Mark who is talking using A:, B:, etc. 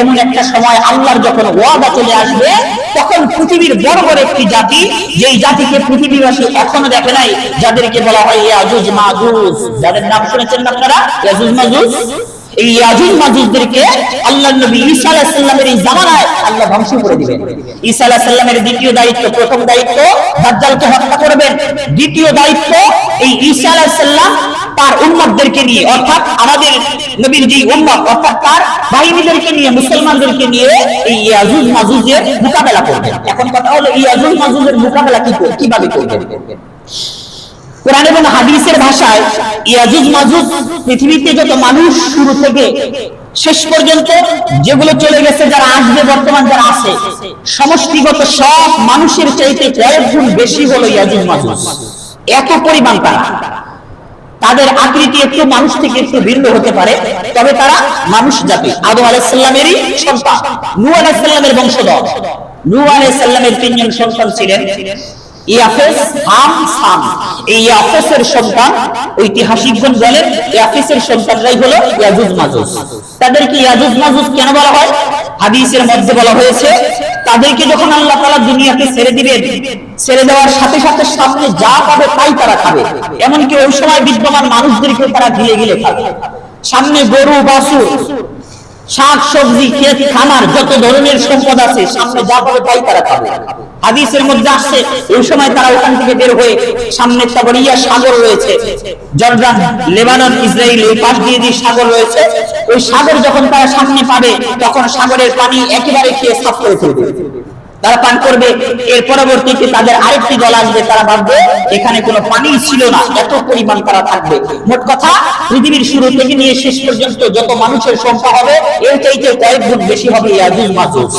A: এমন একটা সময় আল্লাহর যখন ওয়াদা চলে আসবে, তখন পৃথিবীর বড় বড় একটি জাতি, যেই জাতিকে পৃথিবীবাসী এখনও দেখে নাই, যাদেরকে বলা হয় ইয়াজুজ মাজুজ। যাদের নাম শুনেছেন আপনারা? ইয়াজুজ মাজুজ? এই ইয়াজুজ মাজুজদেরকে আল্লাহ নবী ঈসা আলাইহিস সালামের এই জামানায় আল্লাহ ধ্বংস করে দিবেন। ঈসা আলাইহিস সালামের দ্বিতীয় দায়িত্ব, প্রথম দায়িত্ব, দাজ্জালকে হত্যা করবেন। দ্বিতীয় দায়িত্ব এই ঈসা আলাইহিস সালাম তার উম্মতদেরকে নিয়ে, অর্থাৎ আমাদের নবীর যে উম্মত, অর্থাৎ তার বাহিনীদেরকে নিয়ে, মুসলমানদেরকে নিয়ে এই ইয়াজুজ মাজুজের মোকাবেলা করবেন এখন কথা হলো ইয়াজুজ মাজুজের মোকাবেলা কি করে, কীভাবে পর্যন্ত, যেগুলো চলে গেছে, যারা আসবে, বর্তমান যারা আছে, সমষ্টিগত সব মানুষের চাইতে কয়েক গুণ বেশি হলো ইয়াজুজ মাজুজ। এত পরিমাণ তারা। তাদের আকৃতি একটু মানুষ থেকে একটু ভিন্ন হতে পারে, তবে তারা মানুষ জাতি। আদম আলাইসাল্লামেরই সন্তান, নূহ আলাইসাল্লামের বংশধর। নূহ আলাইসাল্লামের তিনজন সন্তান ছিলেন, ইয়াফেস বলেন, ইয়াফেসের সন্তানরাই হলো ইয়াজুজ মাজুজ তাদেরকে ইয়াজুজ মাজুজ কেন বলা হয়? হাদিসের মধ্যে বলা হয়েছে, তাদেরকে যখন আল্লাহ তালা দুনিয়াকে ছেড়ে দিবেন, ছেড়ে দেওয়ার সাথে সাথে সামনে যা পাবে তাই তারা খাবে। এমনকি ওই সময় বিদ্যমান মানুষদেরকে তারা গিলে গিলে খাবে। সামনে গরু, বাছুর শাক, সবজি, ক্ষেত, খামার, যত ধরনের সম্পদ আছে, সামনে যা পাবে তাই তারা খাবে। হাদিসের মধ্যে আসছে, ওই সময় তারা ওখান থেকে বের হয়ে সামনে তাবরিয়া সাগর রয়েছে। জর্ডান লেবানন ইসরায়েল এই পাশ দিয়ে যে সাগর রয়েছে। ওই সাগর যখন তারা সামনে পাবে, তখন সাগরের পানি একেবারে খেয়ে সাফ করে ফেলবে। তারা পান করবে। এর পরবর্তীতে তাদের আরেকটি দল আসবে, তারা ভাববে এখানে কোনো পানি ছিল না, এত পরিমাণ তারা থাকবে। মোট কথা, পৃথিবীর শুরু থেকে নিয়ে শেষ পর্যন্ত যত মানুষের সংখ্যা হবে, এর চাইতে কয়েক গুণ বেশি হবে ইয়াজুজ মাজুজ